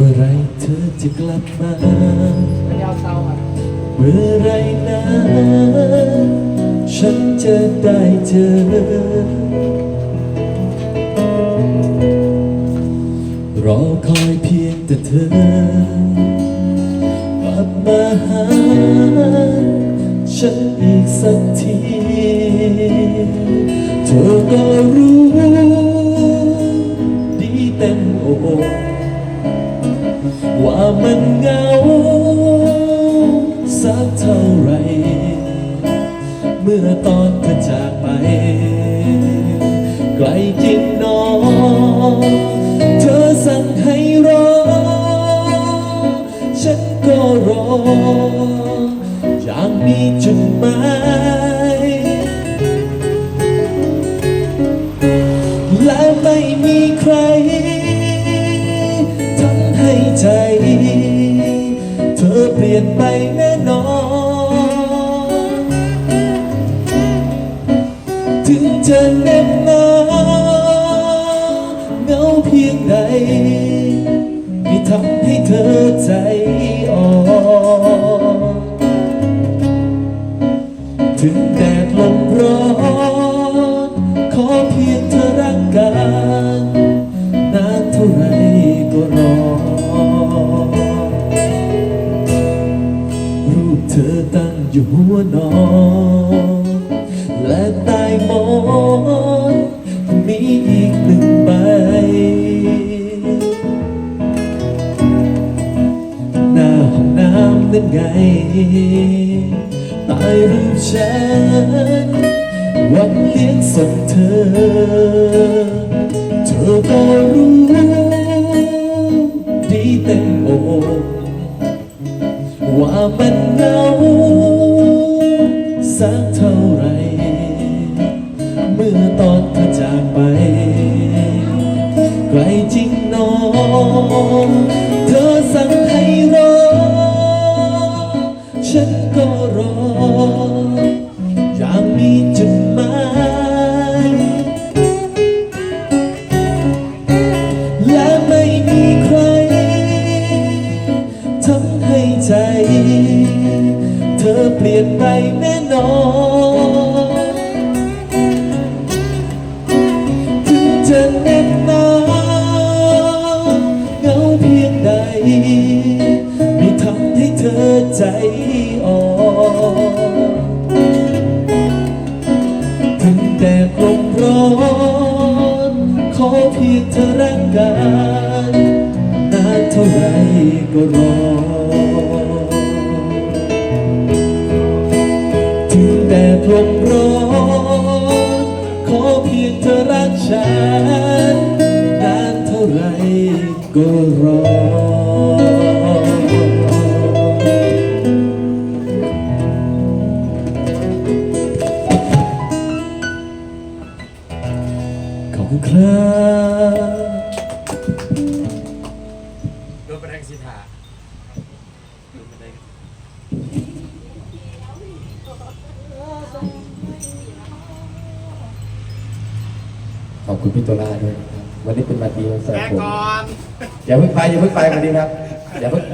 มื่อไรเธอจะกลับมาเตาอะเมื่อไรนะ ฉันจะได้เจอ รอคอยเพียงแต่เธอ กลับมาหา ฉันอีกสักที เธอก็รู้ มันเหงา สักเท่าไร เมื่อตอนเธอจากไป ไกลจริงหนอเธอสั่งให้รอ ฉันก็รอ จะแน่นหนาเหงาเพียงใดไม่ทำให้เธอใจอ่อนถึงแดดลมร้อน ขอเพียงเธอรักกันนานเท่าไรก็รอ รูปเธอตั้งอยู่หัวนอนันไงตายรูปฉันวันเลี้ยงส่งเธอ เธอก็รู้ดีเต็มอกว่ามันเหงาสักเท่า เปลี่ยนไปแน่นอน ถึงจะแน่นหนาเงาเพียงใด ไม่ทำให้เธอใจอ่อนถึงแดดลมร้อน ขอเพียงเธอรักกันนานเท่าไรก็รอ ก็รอขอบคุณครับดนประแดงสีทาขอบคุณพี่ตัวล่าด้วยนะครับ วันนี้เป็นวันดีวันเสาแม่ร์ผมก่อนอย่าเพิ่งไปอย่าเพิ่งไปวันนี้ครับอย่าเพิ่ง